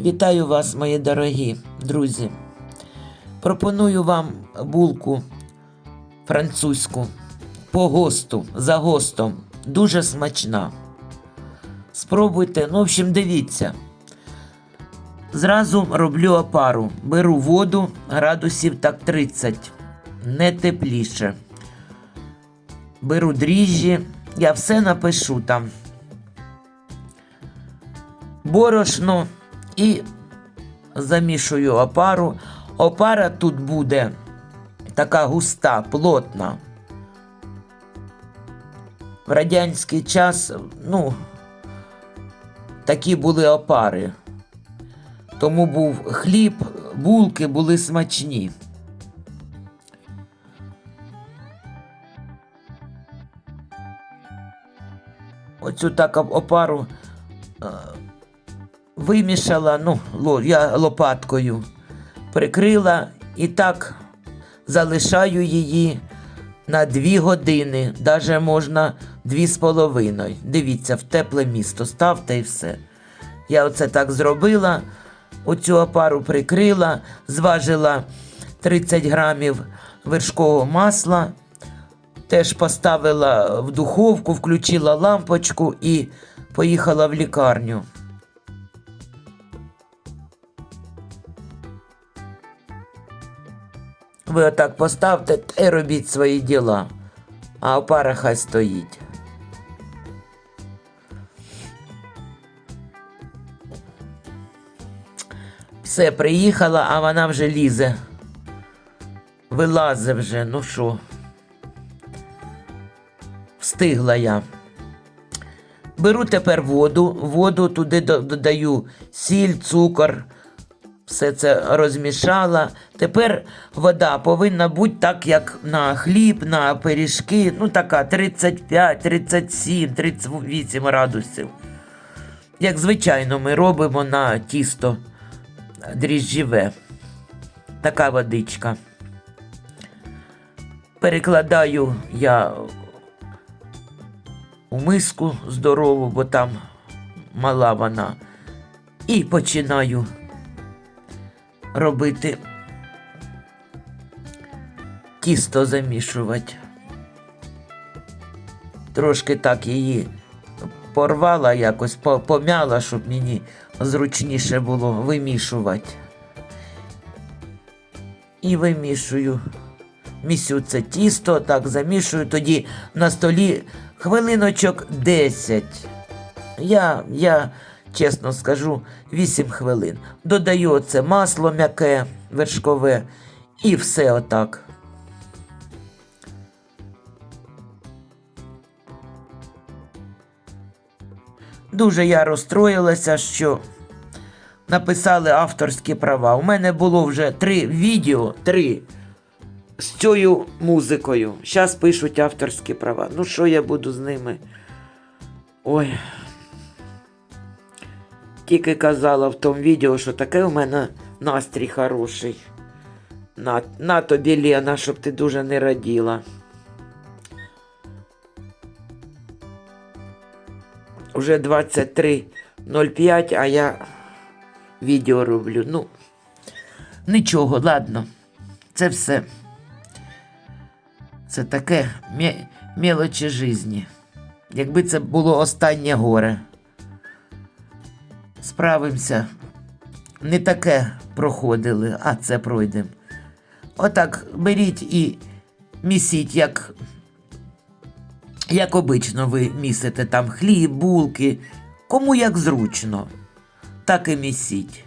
Вітаю вас, мої дорогі друзі. Пропоную вам булку французьку по госту, за гостом. Дуже смачна. Спробуйте, ну, в общем, дивіться. Зразу роблю опару. Беру воду градусів так 30, не тепліше. Беру дріжджі, я все напишу там. Борошно і замішую опару. Опара тут буде така густа, плотна. В радянський час, ну, такі були опари. Тому був хліб, булки були смачні. Оцю так опару е, вимішала, ну, я лопаткою прикрила і так залишаю її на дві години, навіть можна дві з половиною. Дивіться, в тепле місто ставте і все. Я оце так зробила, оцю опару прикрила, зважила 30 грамів вершкового масла, теж поставила в духовку, включила лампочку і поїхала в лікарню. Ви отак поставте та робіть свої діла, а опара хай стоїть. Все, приїхала, а вона вже лізе. Вилазе вже, ну що. Встигла я. Беру тепер воду, воду туди додаю сіль, цукор, все це розмішала. Тепер вода повинна бути так, як на хліб, на пиріжки. Ну, така 35, 37, 38 градусів. Як звичайно, ми робимо на тісто дріжджіве. Така водичка. Перекладаю я у миску здорову, бо там мала вона. І починаю робити тісто замішувати. Трошки так її порвала якось, пом'яла, щоб мені зручніше було вимішувати. І вимішую. Місю це тісто, так замішую, тоді на столі хвилиночок 10. Я, я чесно скажу, 8 хвилин. Додаю оце масло м'яке, вершкове, і все отак. Дуже я розстроїлася, що написали авторські права. У мене було вже три відео, три з цією музикою. Зараз пишуть авторські права. Ну, що я буду з ними? Ой. Тільки казала в тому відео, що таке у мене настрій хороший. На, на тобі, Лена, щоб ти дуже не раділа. Уже 23.05, а я відео роблю. Ну, нічого, ладно. Це все. Це таке мелочі житті. Якби це було останнє горе. Справимося. Не таке проходили, а це пройдемо. Отак беріть і місіть, як, як обично ви місите там хліб, булки. Кому як зручно, так і місіть.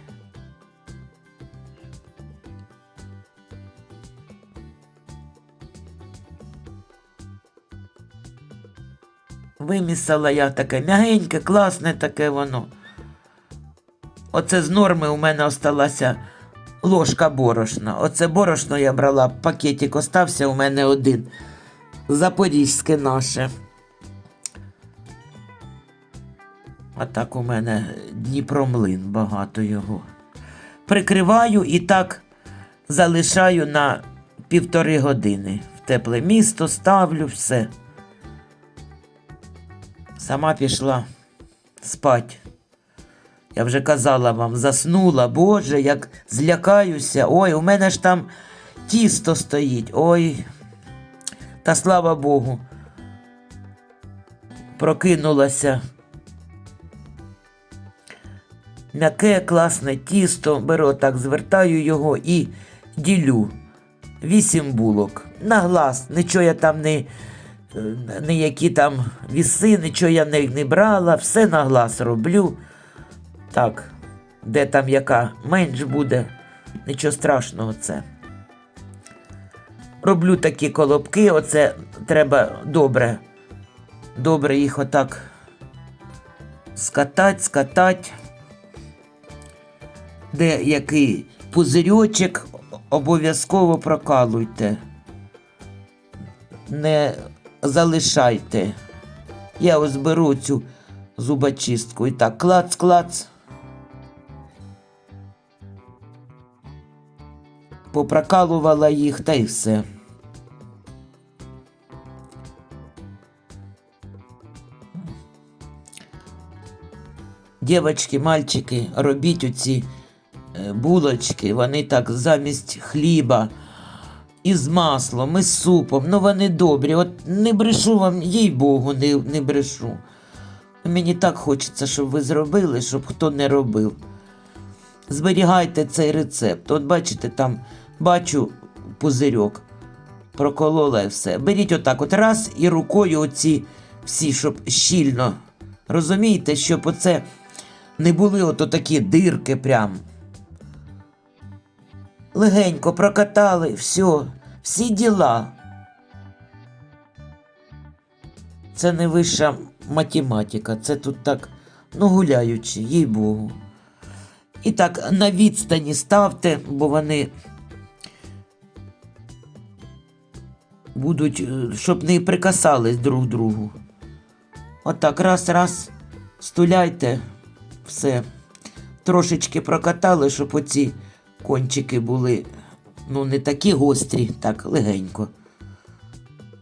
Вимісала я таке м'ягеньке, класне таке воно. Оце з норми у мене осталася ложка борошна. Оце борошно я брала, пакетик остався у мене один. Запорізьке наше. А так у мене Дніпромлин багато його. Прикриваю і так залишаю на півтори години. В тепле місто ставлю все. Сама пішла спать. Я вже казала вам, заснула, Боже, як злякаюся. Ой, у мене ж там тісто стоїть. Ой. Та слава Богу. Прокинулася. М'яке класне тісто, беру так, звертаю його і ділю. Вісім булок. На глаз. Нічого я там не, ніякі там віси, нічого я не, не брала, все на глаз роблю. Так, де там яка менш буде, нічого страшного це. Роблю такі колобки, оце треба добре. Добре їх отак скатать, скатать. Де який пузирьочок, обов'язково прокалуйте. Не залишайте. Я ось беру цю зубочистку і так клац, Попрокалувала їх та й все. Дівочки, мальчики, робіть оці е, булочки, вони так замість хліба із маслом, із супом. Ну вони добрі. От не брешу вам, їй Богу, не, не брешу. Мені так хочеться, щоб ви зробили, щоб хто не робив. Зберігайте цей рецепт. От бачите, там бачу пузирьок. Проколола і все. Беріть отак, от раз і рукою оці всі, щоб щільно. Розумієте, щоб оце не були ото такі дирки прям. Легенько прокатали, все, всі діла. Це не вища математика, це тут так, ну гуляючи, їй Богу. І так на відстані ставте, бо вони будуть, е, щоб не прикасались друг другу. Отак, раз, раз, стуляйте, все. Трошечки прокатали, щоб оці кончики були, ну, не такі гострі, так, легенько.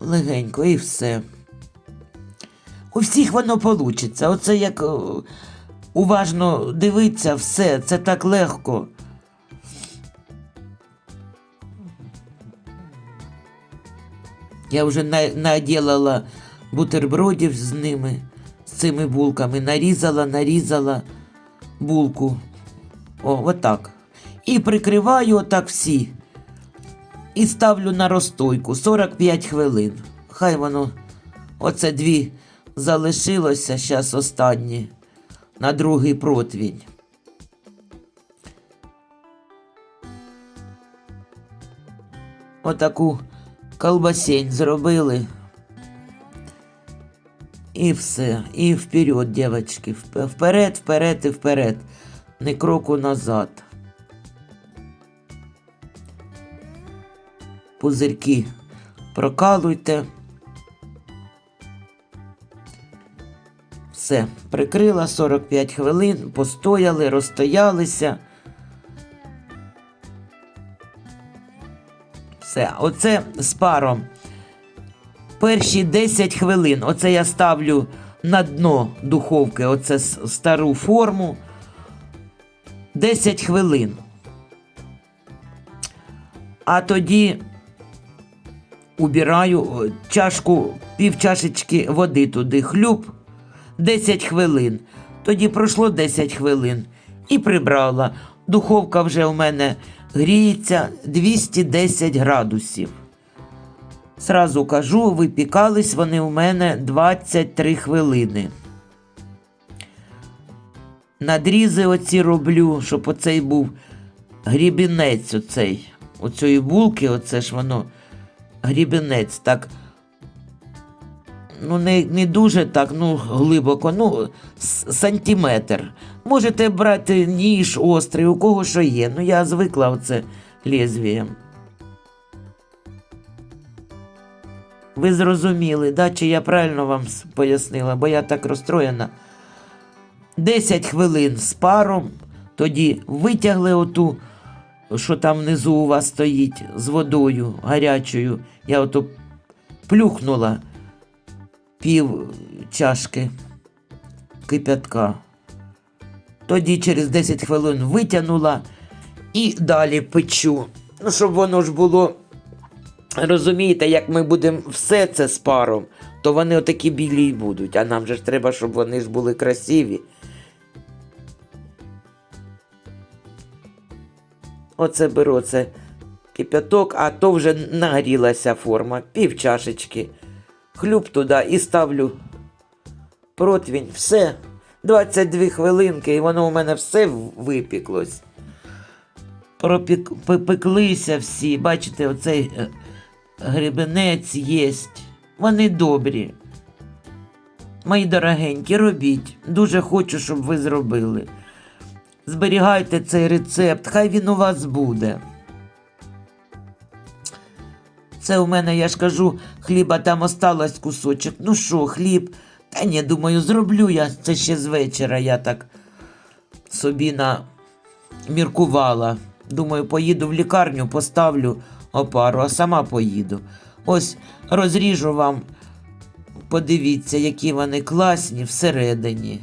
Легенько і все. У всіх воно получиться. Оце як уважно дивиться, все, це так легко. Я вже на, наділала бутербродів з ними, з цими булками. Нарізала, нарізала булку. О, отак. І прикриваю отак всі. І ставлю на розстойку 45 хвилин. Хай воно, оце дві залишилося, зараз останні, на другий противень. Отаку колбасень зробили. І все. І вперед, дівчатки. Вперед, вперед і вперед. Не кроку назад. Пузирки прокалуйте. Все, прикрила 45 хвилин, постояли, розстоялися. Все, оце з паром. Перші 10 хвилин. Оце я ставлю на дно духовки, оце стару форму. 10 хвилин. А тоді убираю чашку, пів чашечки води туди, хлюб 10 хвилин. Тоді пройшло 10 хвилин і прибрала. Духовка вже у мене гріється 210 градусів. Сразу кажу, випікались вони у мене 23 хвилини. Надрізи оці роблю, щоб оцей був грібінець оцей. цієї булки, оце ж воно грібінець так. Ну, не, не дуже так, ну, глибоко, ну, сантиметр. Можете брати ніж острий, у кого що є. Ну, я звикла оце лезвієм. Ви зрозуміли, да? чи я правильно вам пояснила, бо я так розстроєна. 10 хвилин з паром, тоді витягли оту, що там внизу у вас стоїть з водою гарячою. Я ото плюхнула пів чашки кипятка. Тоді через 10 хвилин витягнула і далі печу. Ну, щоб воно ж було. Розумієте, як ми будемо все це з паром, то вони отакі білі й будуть. А нам же ж треба, щоб вони ж були красиві. Оце беру оце кипяток, а то вже нагрілася форма, пів чашечки. Хлюб туди і ставлю противень. Все. 22 хвилинки, і воно у мене все випіклось. Пропік... пе- Пеклися всі. Бачите, оцей е, гребенець єсть. Вони добрі. Мої дорогенькі, робіть. Дуже хочу, щоб ви зробили. Зберігайте цей рецепт, хай він у вас буде. Це у мене, я ж кажу, хліба там осталось кусочок. Ну що, хліб? Та ні, думаю, зроблю я це ще з вечора. Я так собі на міркувала. Думаю, поїду в лікарню, поставлю опару, а сама поїду. Ось розріжу вам, подивіться, які вони класні всередині.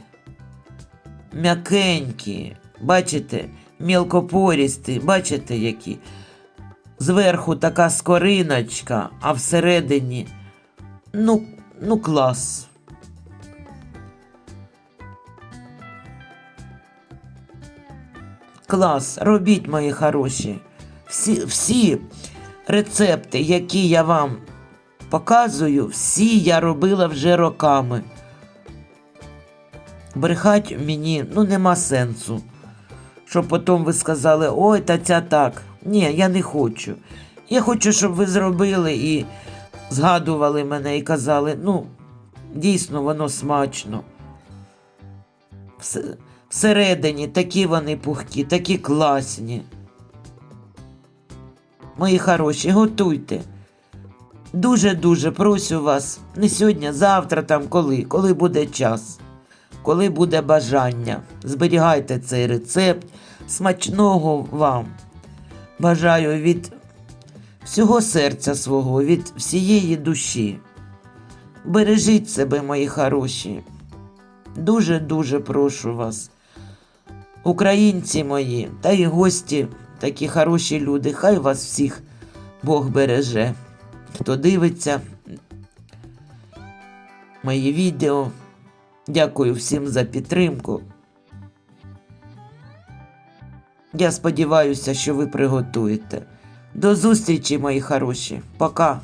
М'якенькі, бачите, мілкопорісті, бачите, які. Зверху така скориночка, а всередині. Ну, ну клас. Клас, робіть, мої хороші. Всі, всі рецепти, які я вам показую, всі я робила вже роками. Брехать мені ну нема сенсу. Щоб потім ви сказали, ой, та ця так. Ні, я не хочу. Я хочу, щоб ви зробили і згадували мене і казали, ну, дійсно, воно смачно. Всередині такі вони пухкі, такі класні. Мої хороші, готуйте. Дуже-дуже прошу вас, не сьогодні, завтра там коли, коли буде час, коли буде бажання. Зберігайте цей рецепт. Смачного вам. Бажаю від всього серця свого, від всієї душі. Бережіть себе, мої хороші. Дуже-дуже прошу вас. Українці мої та й гості, такі хороші люди, хай вас всіх Бог береже. Хто дивиться мої відео. Дякую всім за підтримку. Я сподіваюся, що ви приготуєте. До зустрічі, мої хороші. Пока.